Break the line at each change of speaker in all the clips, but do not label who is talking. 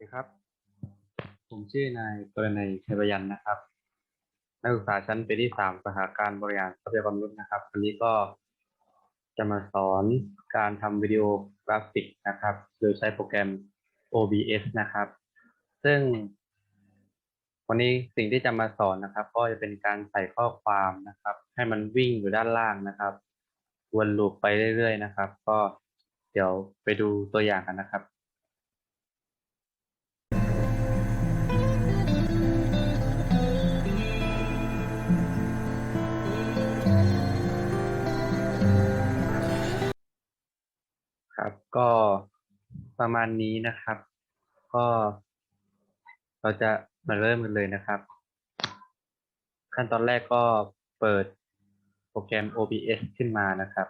ดีครับ ผมชื่อนายกรณีชัยบยันนะครับ นักศึกษาชั้นปีที่สามสาขาการบริหารทรัพยากรมนุษย์นะครับวันนี้ก็จะมาสอนการทำวิดีโอกราฟิกนะครับ โดยใช้โปรแกรม OBS นะครับ ซึ่ง วันนี้สิ่งที่จะมาสอนนะครับ ก็จะเป็นการใส่ข้อความนะครับ ให้มันวิ่งอยู่ด้านล่างนะครับ วนลูปไปเรื่อยๆนะครับ ก็เดี๋ยวไปดูตัวอย่างกันนะครับ ก็ประมาณนี้นะครับ ก็เราจะมาเริ่มกันเลยนะครับ ขั้นตอนแรกก็เปิดโปรแกรม OBS ขึ้นมานะครับ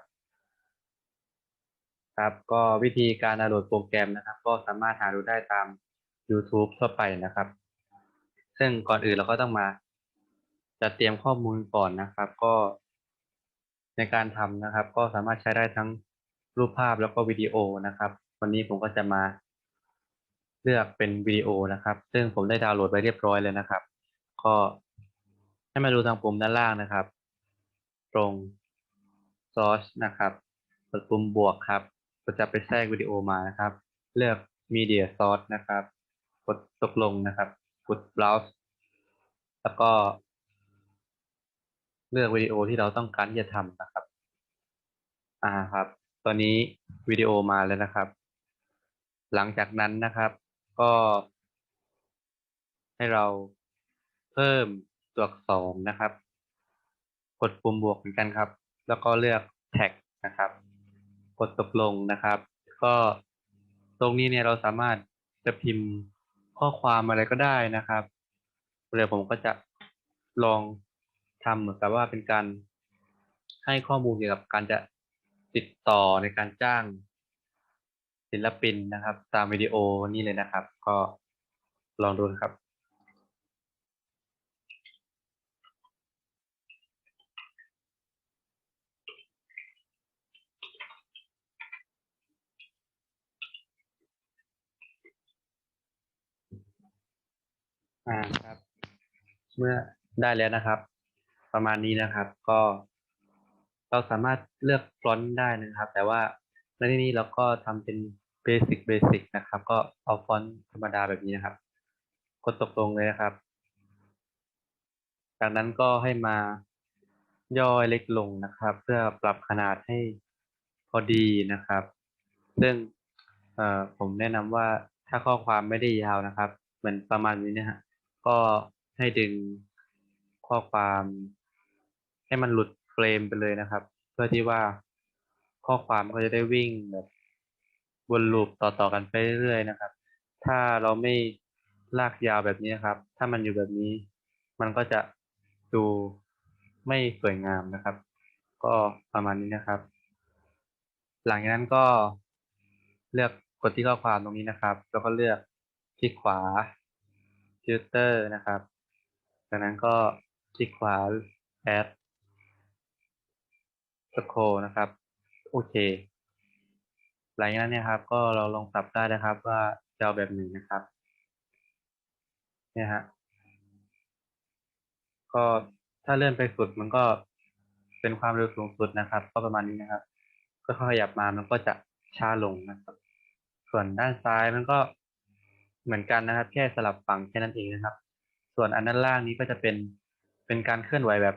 ครับ ก็วิธีการดาวน์โหลดโปรแกรมนะครับ ก็สามารถหาดูได้ตาม YouTube ทั่วไปนะครับ ซึ่งก่อนอื่นเราก็ต้องมาจัดเตรียมข้อมูลก่อนนะครับ ก็ในการทำนะครับ ก็สามารถใช้ได้ทั้ง รูปภาพแล้วก็วิดีโอนะครับ วันนี้ผมก็จะมาเลือกเป็นวิดีโอนะครับ ซึ่งผมได้ดาวน์โหลดไว้เรียบร้อยเลยนะครับ ก็ให้มาดูทางปุ่มด้านล่างนะครับ ตรง source นะครับกดปุ่มบวกครับ ก็จะไปแทรกวิดีโอมานะครับ เลือก media source นะครับ กดตกลงนะครับ กด browse แล้วก็ เลือกวิดีโอที่เราต้องการที่จะทำนะครับ อ่าครับ ตอนนี้วิดีโอมาแล้วนะครับ หลังจากนั้นนะครับก็ ให้เราเพิ่มตัวอักษรนะครับ กดปุ่มบวกเหมือนกันครับ แล้วก็เลือกแท็กนะครับ กดตกลงนะครับ ก็ตรงนี้เนี่ยเราสามารถจะพิมพ์ข้อความอะไรก็ได้นะครับเดี๋ยวผมก็จะลองทำเหมือนกับว่าเป็นการให้ข้อมูลเกี่ยวกับการจะ ติดต่อในการจ้างศิลปินนะครับ ตามวิดีโอนี่เลยนะครับ ก็ลองดูนะครับอ่าครับ เมื่อได้แล้วนะครับ ประมาณนี้นะครับ ก็ เราสามารถเลือกฟอนต์ได้นะครับ แต่ว่าในที่นี้เราก็ทำเป็นเบสิกเบสิกนะครับ ก็เอาฟอนต์ธรรมดาแบบนี้นะครับ กดตกลงเลยนะครับ จากนั้นก็ให้มาย่อเล็กลงนะครับ เพื่อปรับขนาดให้พอดีนะครับ ซึ่งผมแนะนำว่าถ้าข้อความไม่ได้ยาวนะครับ เหมือนประมาณนี้นะฮะก็ให้ดึงข้อความให้มันหลุด รมไปเลยนะครับ เพื่อที่ว่าข้อความก็จะได้วิ่งแบบวนลูปต่อๆกันไปเรื่อยๆนะครับ ถ้าเราไม่ลากยาวแบบนี้ครับ ถ้ามันอยู่แบบนี้ มันก็จะดูไม่สวยงามนะครับ ก็ประมาณนี้นะครับ หลังจากนั้นก็เลือกกดที่ข้อความตรงนี้นะครับ แล้วก็เลือกคลิกขวา filter นะครับ จากนั้นก็คลิกขวา add scroll นะครับ โอเค หลังจากนั้นเนี่ยครับ ก็เราลองปรับได้นะครับ ว่าจะเอาแบบไหนนะครับ เนี่ยฮะ ก็ถ้าเลื่อนไปสุดมันก็เป็นความเร็วสูงสุดนะครับ ก็ประมาณนี้นะครับ ก็ขยับมามันก็จะช้าลงนะครับ ส่วนด้านซ้ายมันก็เหมือนกันนะครับ แค่สลับฝั่งแค่นั้นเองนะครับ ส่วนอันด้านล่างนี้ก็จะเป็นเป็นการเคลื่อนไหวแบบ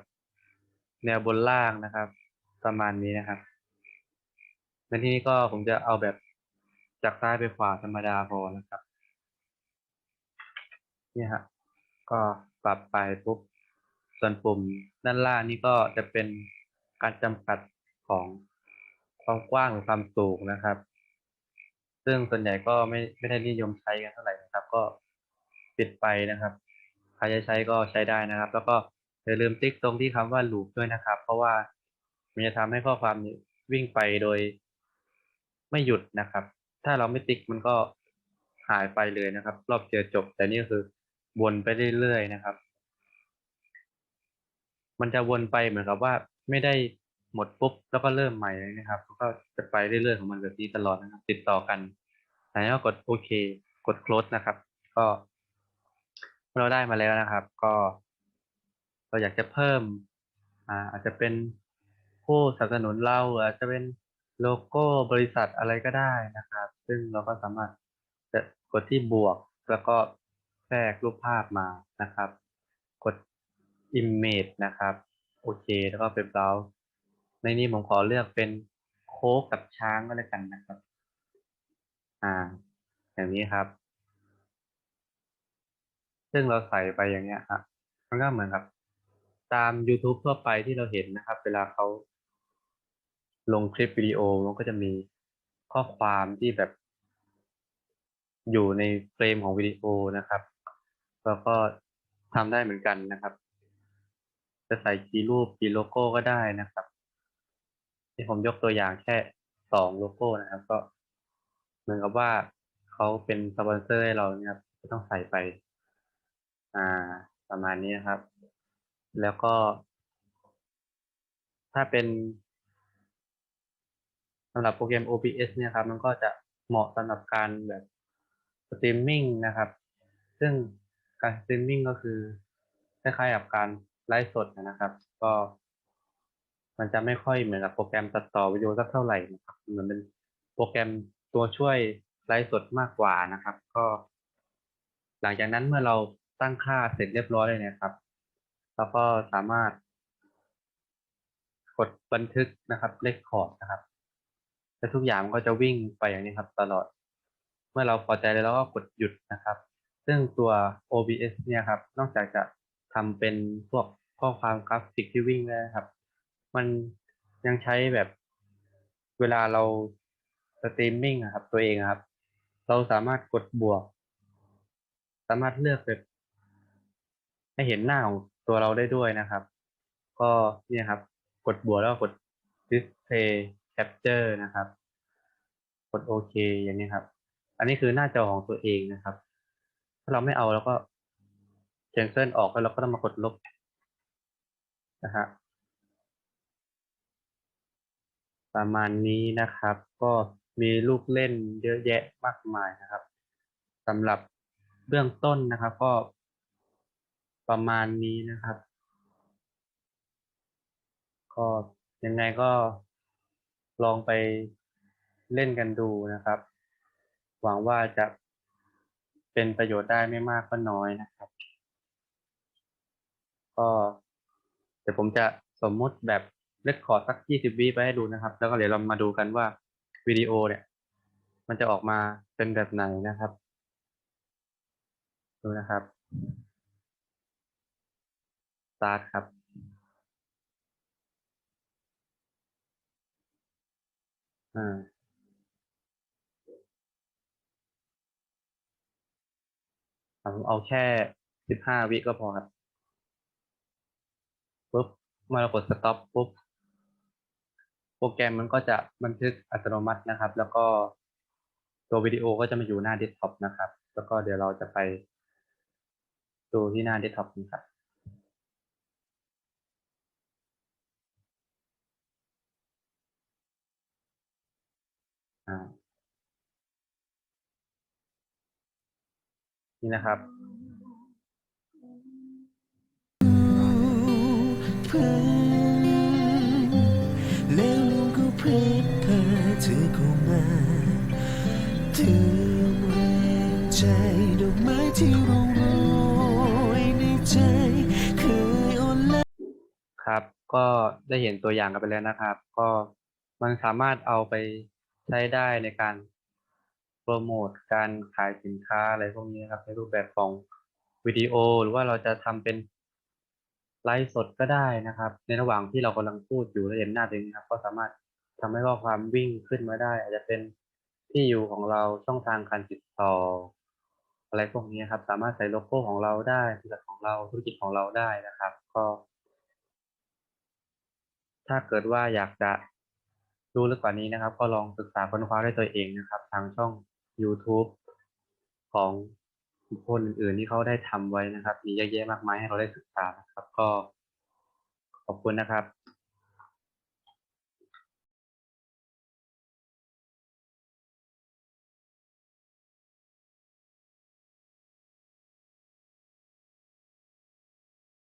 แนวบนล่างนะครับ ประมาณนี้นะครับในที่นี้ก็ผมจะเอาแบบจากซ้ายไปขวาธรรมดาพอนะครับนี่ฮะก็ปรับไปปุ๊บส่วนปุ่มด้านล่างนี่ก็จะเป็นการจำกัดของความกว้างหรือความสูงนะครับ ซึ่งส่วนใหญ่ก็ไม่ไม่ได้นิยมใช้กันเท่าไหร่นะครับ ก็ปิดไปนะครับใครจะใช้ก็ใช้ได้นะครับ แล้วก็อย่าลืมติ๊กตรงที่คำว่า loop ด้วยนะครับ เพราะว่า มันจะทำให้ข้อความวิ่งไปโดยไม่หยุดนะครับ ถ้าเราไม่ติ๊กมันก็หายไปเลยนะครับ รอบเจอจบ แต่นี่คือวนไปเรื่อยๆนะครับ มันจะวนไปเหมือนกับว่าไม่ได้หมดปุ๊บแล้วก็เริ่มใหม่เลยนะครับก็จะไปเรื่อยๆของมันแบบนี้ตลอดนะครับ ติดต่อกันแล้วก็กดโอเค กด close นะครับ ก็เมื่อเราได้มาแล้วนะครับ ก็ เราอยากจะเพิ่มอ่าอาจจะเป็น ผู้สนับสนุนเราอาจจะเป็นโลโก้บริษัทอะไรก็ได้นะครับ ซึ่งเราก็สามารถจะกดที่บวกแล้วก็แทรกรูปภาพมานะครับ กด image นะครับโอเค แล้วก็ไป browse ในนี้ผมขอเลือกเป็นโค้กกับช้างก็แล้วกันนะครับ อ่า อย่างนี้ครับ ซึ่งเราใส่ไปอย่างเงี้ยครับมันก็เหมือนกับ ตาม YouTube ทั่วไปที่เราเห็นนะครับ เวลาเขา ลงคลิปวิดีโอมันก็จะมีข้อความที่แบบ อยู่ในเฟรมของวิดีโอนะครับแล้วก็ทำได้เหมือนกันนะครับ จะใส่กีรูปกีโลโก้ก็ได้นะครับ ที่ผมยกตัวอย่างแค่สองโลโก้นะครับ ก็เหมือนกับว่าเขาเป็นสปอนเซอร์ให้เราเนี่ยครับต้องใส่ไป อ่า ประมาณนี้นะครับ แล้วก็ ถ้าเป็น สำหรับโปรแกรม OBS เนี่ยครับ มันก็จะเหมาะสำหรับการแบบสตรีมมิ่งนะครับ ซึ่งการสตรีมมิ่งก็คือคล้ายๆกับการไลฟ์สดนะครับ ก็มันจะไม่ค่อยเหมือนกับโปรแกรมตัดต่อวิดีโอสักเท่าไหร่นะครับเหมือนเป็นโปรแกรมตัวช่วยไลฟ์สดมากกว่านะครับ ก็ หลังจากนั้นเมื่อเราตั้งค่าเสร็จเรียบร้อยเลยเนะครับเราก็สามารถ กดบันทึกนะครับเลคคอร์ดนะครับ และทุกอย่างก็จะวิ่งไปอย่างนี้ครับตลอด เมื่อเราพอใจแล้วเราก็กดหยุดนะครับ ซึ่งตัว OBS เนี่ยครับ นอกจากจะทำเป็นพวกข้อความกราฟิกที่วิ่งได้นะครับ มันยังใช้แบบเวลาเราสตรีมมิ่งนะครับ ตัวเองครับ เราสามารถกดบวก สามารถเลือกแบบให้เห็นหน้าของตัวเราได้ด้วยนะครับ ก็เนี่ยครับ กดบวกแล้วก็กด display capture นะครับ กดโอเคอย่างนี้ครับ อันนี้คือหน้าจอของตัวเองนะครับ ถ้าเราไม่เอาแล้วก็เ a นเซิลออกแล้วเราก็ต้องมากดลบนะฮะประมาณนี้นะครับ ก็มีลูกเล่นเยอะแยะมากมายนะครับสำหรับเบื้องต้นนะครับ ก็ประมาณนี้นะครับ ก็ยังไงก็ ลองไปเล่นกันดูนะครับ หวังว่าจะเป็นประโยชน์ได้ไม่มากก็น้อยนะครับ ก็เดี๋ยวผมจะสมมุติแบบเลคคอร์สักยี่สิบวิไปให้ดูนะครับ แล้วก็เดี๋ยวเรามาดูกันว่าวิดีโอเนี่ย มันจะออกมาเป็นแบบไหนนะครับ ดูนะครับ สตาร์ทครับ อ่าผมเอาแค่สิบห้าวิก็พอครับปุ๊บเมื่อเรากด stop ปุ๊บโปรแกรมมันก็จะบันทึกอัตโนมัตินะครับ แล้วก็ตัววิดีโอก็จะมาอยู่หน้าเดสก์ท็อปนะครับ แล้วก็เดี๋ยวเราจะไปดูที่หน้าเดสก์ท็อปกันครับ อ่านี่นะครับ
พื่อนแล้วลมก็พัดพาเธอเข้ามาเติมแรงใจดอกไม้ที่ร่วงโรยในใจเคยอ่อนล้า
ครับ ก็ได้เห็นตัวอย่างกันไปแล้วนะครับ ก็มันสามารถเอาไป ใช้ได้ในการโปรโมทการขายสินค้าอะไรพวกนี้ครับในรูปแบบของวิดีโอ หรือว่าเราจะทำเป็นไลฟ์สดก็ได้นะครับ ในระหว่างที่เรากำลังพูดอยู่แล้วเห็นหน้าตัวเองครับ ก็สามารถทำให้ข้อความวิ่งขึ้นมาได้ อาจจะเป็นที่อยู่ของเราช่องทางการติดต่อ อะไรพวกนี้ครับ สามารถใส่โลโก้ของเราได้บริษัทของเราธุรกิจของเราได้นะครับ ก็ ถ้าเกิดว่าอยากจะ รู้ลึกกว่านี้นะครับ ก็ลองศึกษาค้นคว้าด้วยตัวเองนะครับ ทางช่อง YouTube ของคนอื่นๆที่เขาได้ทำไว้นะครับ มีเยอะแยะมากมายให้เราได้ศึกษานะครับ ก็ขอบคุณนะครับ